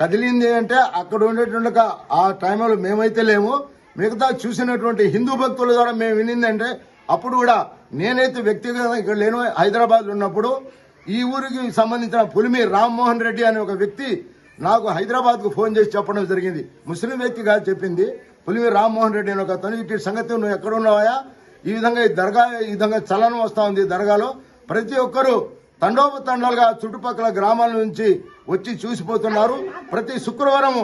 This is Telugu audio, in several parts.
కదిలింది అంటే అక్కడ ఉండేటువంటి ఆ టైంలో మేమైతే లేము. మిగతా చూసినటువంటి హిందూ భక్తుల ద్వారా మేము వినిందంటే అప్పుడు కూడా నేనైతే వ్యక్తిగతంగా ఇక్కడ లేను. హైదరాబాద్ ఉన్నప్పుడు ఈ ఊరికి సంబంధించిన పులిమి రామ్మోహన్ రెడ్డి అనే ఒక వ్యక్తి నాకు హైదరాబాద్కు ఫోన్ చేసి చెప్పడం జరిగింది. ముస్లిం వ్యక్తి కాదు చెప్పింది. పులిమి రామ్మోహన్ రెడ్డి అని ఒక తను ఇటు సంగతి నువ్వు ఎక్కడ ఉన్నావా ఈ విధంగా ఈ దర్గా ఈ విధంగా చలనం వస్తూ ఉంది దర్గాలో. ప్రతి ఒక్కరూ తండోపతండాలుగా చుట్టుపక్కల గ్రామాల నుంచి వచ్చి చూసిపోతున్నారు. ప్రతి శుక్రవారం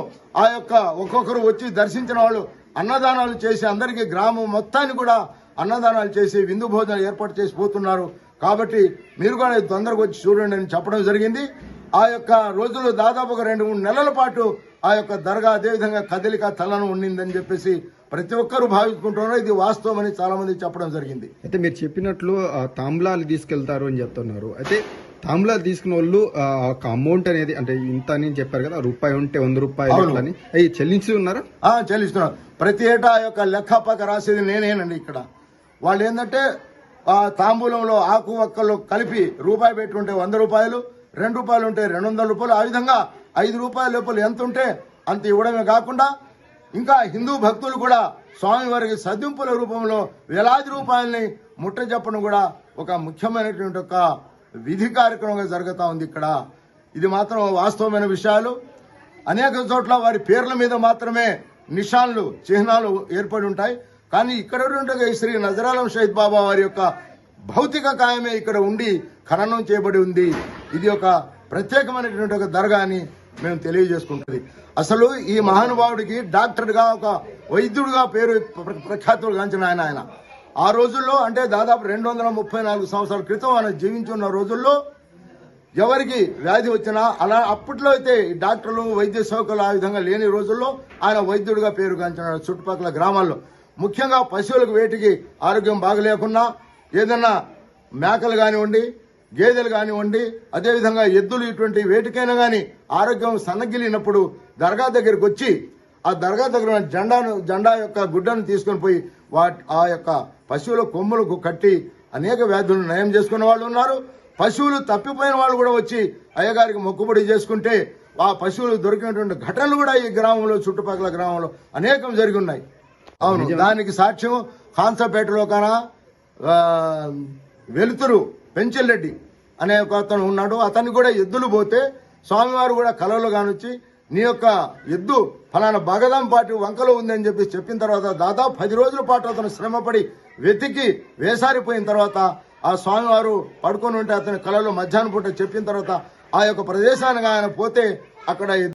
ఆ యొక్క ఒక్కొక్కరు వచ్చి దర్శించిన వాళ్ళు అన్నదానాలు చేసి అందరికీ గ్రామం మొత్తాన్ని కూడా అన్నదానాలు చేసి విందు భోజనాలు ఏర్పాటు చేసి పోతున్నారు. కాబట్టి మీరు కూడా తొందరగా వచ్చి చూడండి అని చెప్పడం జరిగింది. ఆ యొక్క రోజులు దాదాపు ఒక రెండు మూడు నెలల పాటు ఆ యొక్క దర్గా అదేవిధంగా కదలిక తలను ఉండిందని చెప్పేసి ప్రతి ఒక్కరూ భావించుకుంటున్నారు. ఇది వాస్తవం అని చాలా మంది చెప్పడం జరిగింది. అయితే మీరు చెప్పినట్లు తాంబూలాలు తీసుకెళ్తారు అని చెప్తున్నారు. అయితే తాంబూలాలు తీసుకున్న వాళ్ళు ఒక అమౌంట్ అనేది అంటే ఇంత అని చెప్పారు కదా రూపాయి ఉంటే వంద రూపాయలు అని. అవి చెల్లించి ఉన్నారా? ఆ, చెల్లిస్తున్నారు. ప్రతి ఏటా ఆ యొక్క లెక్కపక్క రాసేది నేనేనండి ఇక్కడ. వాళ్ళు ఏంటంటే ఆ తాంబూలంలో ఆకు ఒక్కలు కలిపి రూపాయి పెట్టుంటే వంద రూపాయలు రెండు రూపాయలు ఉంటే రెండు వందల రూపాయలు. ఆ విధంగా ఐదు రూపాయల లోపల ఎంత ఉంటే అంత ఇవ్వడమే కాకుండా ఇంకా హిందూ భక్తులు కూడా స్వామివారికి సదింపుల రూపంలో వేలాది రూపాయల్ని ముట్ట చెప్పడం కూడా ఒక ముఖ్యమైనటువంటి ఒక విధి కార్యక్రమంగా జరుగుతూ ఉంది ఇక్కడ. ఇది మాత్రం వాస్తవమైన విషయాలు. అనేక చోట్ల వారి పేర్ల మీద మాత్రమే నిషాన్లు చిహ్నాలు ఏర్పడి ఉంటాయి. కానీ ఇక్కడ ఉండగా శ్రీ నజరాలం షహీద్ బాబా వారి యొక్క భౌతిక కాయమే ఇక్కడ ఉండి ఖననం చేయబడి ఉంది. ఇది ఒక ప్రత్యేకమైనటువంటి ఒక దర్గా అని మేము తెలియజేసుకుంటుంది. అసలు ఈ మహానుభావుడికి డాక్టర్గా ఒక వైద్యుడిగా పేరు ప్రఖ్యాతులు గాంచిన ఆయన ఆయన. ఆ రోజుల్లో అంటే దాదాపు రెండు వందల ముప్పై నాలుగు సంవత్సరాల క్రితం ఆయన జీవించున్న రోజుల్లో ఎవరికి వ్యాధి వచ్చినా అలా అప్పట్లో అయితే డాక్టర్లు వైద్య సౌకర్యాలు ఆ విధంగా లేని రోజుల్లో ఆయన వైద్యుడిగా పేరు గాంచిన చుట్టుపక్కల గ్రామాల్లో. ముఖ్యంగా పశువులకు వేటికి ఆరోగ్యం బాగలేకున్నా ఏదన్నా మేకలు కానివ్వండి గేదెలు కానివ్వండి అదేవిధంగా ఎద్దులు ఇటువంటి వేటికైనా కానీ ఆరోగ్యం సన్నగిలినప్పుడు దర్గా దగ్గరికి వచ్చి ఆ దర్గా దగ్గర ఉన్న జెండాను జెండా యొక్క గుడ్డను తీసుకొని పోయి వాటి ఆ యొక్క పశువుల కొమ్ములకు కట్టి అనేక వ్యాధులను నయం చేసుకున్న వాళ్ళు ఉన్నారు. పశువులు తప్పిపోయిన వాళ్ళు కూడా వచ్చి అయ్యగారికి మొక్కుబడి చేసుకుంటే ఆ పశువులు దొరికినటువంటి ఘటనలు కూడా ఈ గ్రామంలో చుట్టుపక్కల గ్రామంలో అనేకం జరిగి ఉన్నాయి. అవును దానికి సాక్ష్యం కాన్సపేటలో కాన వెలుతురు పెంచెల్రెడ్డి అనే ఒక అతను ఉన్నాడు. అతన్ని కూడా ఎద్దులు పోతే స్వామివారు కూడా కలలో కానొచ్చి నీ యొక్క ఎద్దు ఫలానా బగదాం పాటి వంకలో ఉందని చెప్పి చెప్పిన తర్వాత దాదాపు పది రోజుల పాటు అతను శ్రమపడి వెతికి వేసారిపోయిన తర్వాత ఆ స్వామివారు పడుకొని ఉంటే అతని కలలో మధ్యాహ్నం పూట చెప్పిన తర్వాత ఆ యొక్క ప్రదేశానికి ఆయన పోతే అక్కడ